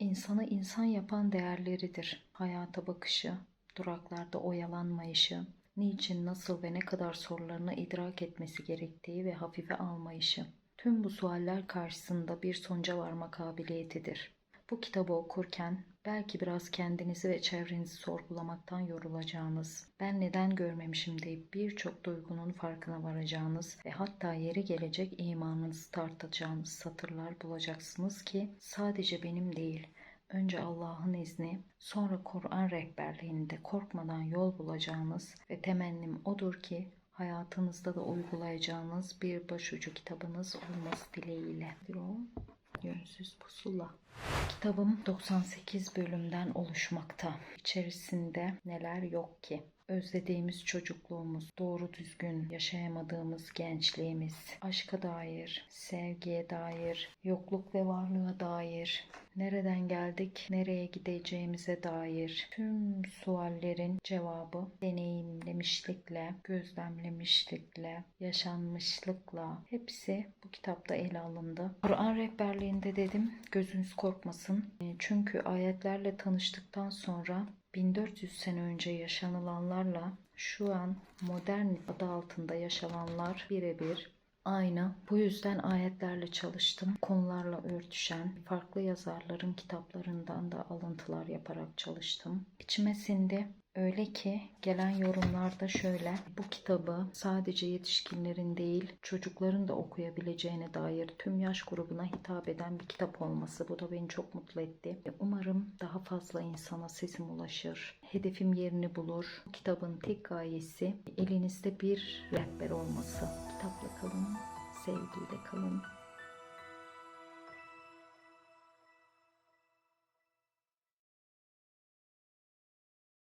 İnsanı insan yapan değerleridir. Hayata bakışı, duraklarda oyalanmayışı, niçin, nasıl ve ne kadar sorularını idrak etmesi gerektiği ve hafife almayışı. Tüm bu sualler karşısında bir sonuca varma kabiliyetidir. Bu kitabı okurken belki biraz kendinizi ve çevrenizi sorgulamaktan yorulacağınız, ben neden görmemişim deyip birçok duygunun farkına varacağınız ve hatta yeri gelecek imanınızı tartacağınız satırlar bulacaksınız ki sadece benim değil, önce Allah'ın izni, sonra Kur'an rehberliğinde korkmadan yol bulacağınız ve temennim odur ki hayatınızda da uygulayacağınız bir başucu kitabınız olması dileğiyle. Yönsüz Pusula. Kitabım 98 bölümden oluşmakta. İçerisinde neler yok ki? Özlediğimiz çocukluğumuz, doğru düzgün yaşayamadığımız gençliğimiz, aşka dair, sevgiye dair, yokluk ve varlığa dair, nereden geldik, nereye gideceğimize dair tüm suallerin cevabı deneyimlemişlikle, gözlemlemişlikle, yaşanmışlıkla hepsi bu kitapta ele alındı. Kur'an rehberliğinde dedim gözünüz korkmasın. E, Çünkü ayetlerle tanıştıktan sonra 1400 sene önce yaşanılanlarla şu an modern adı altında yaşananlar birebir aynı. Bu yüzden ayetlerle çalıştım. Konularla örtüşen farklı yazarların kitaplarından da alıntılar yaparak çalıştım. İçime sindi. Öyle ki gelen yorumlarda şöyle bu kitabı sadece yetişkinlerin değil çocukların da okuyabileceğine dair tüm yaş grubuna hitap eden bir kitap olması bu da beni çok mutlu etti. Umarım daha fazla insana sesim ulaşır. Hedefim yerini bulur. Bu kitabın tek gayesi elinizde bir rehber olması. Kitapla kalın, sevgiyle kalın.